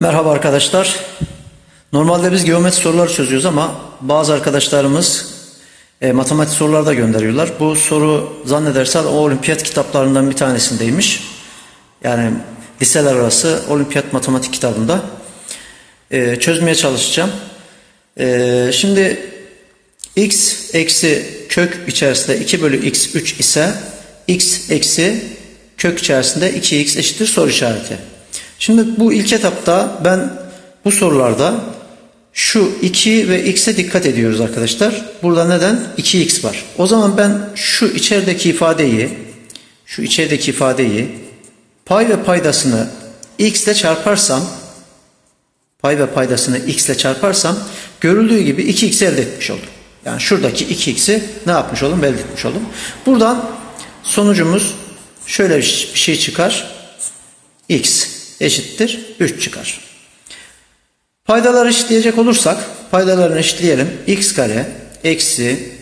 Merhaba arkadaşlar. Normalde biz geometri soruları çözüyoruz ama bazı arkadaşlarımız e, matematik soruları da gönderiyorlar. Bu soru zannedersem o olimpiyat kitaplarından bir tanesindeymiş. Yani liseler arası olimpiyat matematik kitabında. E, çözmeye çalışacağım. E, şimdi x eksi kök içerisinde 2 bölü x 3 ise x eksi kök içerisinde 2x eşittir soru işareti. Şimdi bu ilk etapta ben bu sorularda şu 2 ve x'e dikkat ediyoruz arkadaşlar. Burada neden? 2x var. O zaman ben şu içerideki ifadeyi şu içerideki ifadeyi pay ve paydasını x ile çarparsam pay ve paydasını x ile çarparsam görüldüğü gibi 2x elde etmiş oldum. Yani şuradaki 2x'i ne yapmış oldum? Elde etmiş oldum. Buradan sonucumuz şöyle bir şey çıkar. x eşittir 3 çıkar. Paydaları eşitleyecek olursak paydalarını eşitleyelim. x kare eksi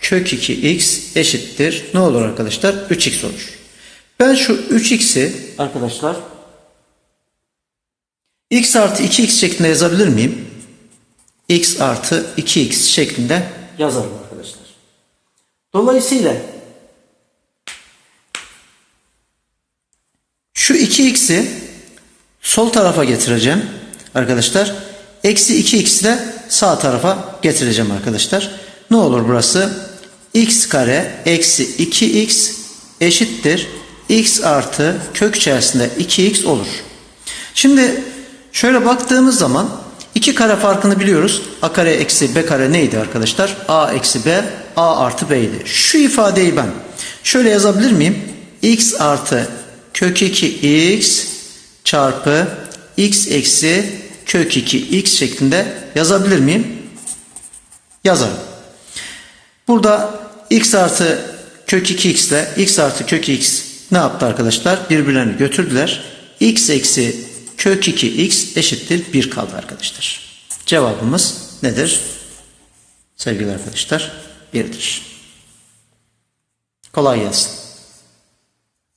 kök 2x eşittir. Ne olur arkadaşlar? 3x olur. Ben şu 3x'i arkadaşlar x artı 2x şeklinde yazabilir miyim? x artı 2x şeklinde yazarım arkadaşlar. Dolayısıyla şu 2x'i sol tarafa getireceğim arkadaşlar. Eksi 2x'i de sağ tarafa getireceğim arkadaşlar. Ne olur burası? x kare eksi 2x eşittir. x artı kök içerisinde 2x olur. Şimdi şöyle baktığımız zaman iki kare farkını biliyoruz. a kare eksi b kare neydi arkadaşlar? a eksi b a artı b idi. Şu ifadeyi ben şöyle yazabilir miyim? x artı kök 2x çarpı x eksi kök 2x şeklinde yazabilir miyim? Yazarım. Burada x artı kök 2x ile x artı kök x ne yaptı arkadaşlar? Birbirlerini götürdüler. x eksi kök 2x eşittir 1 kaldı arkadaşlar. Cevabımız nedir? Sevgili arkadaşlar 1'dir. Kolay gelsin.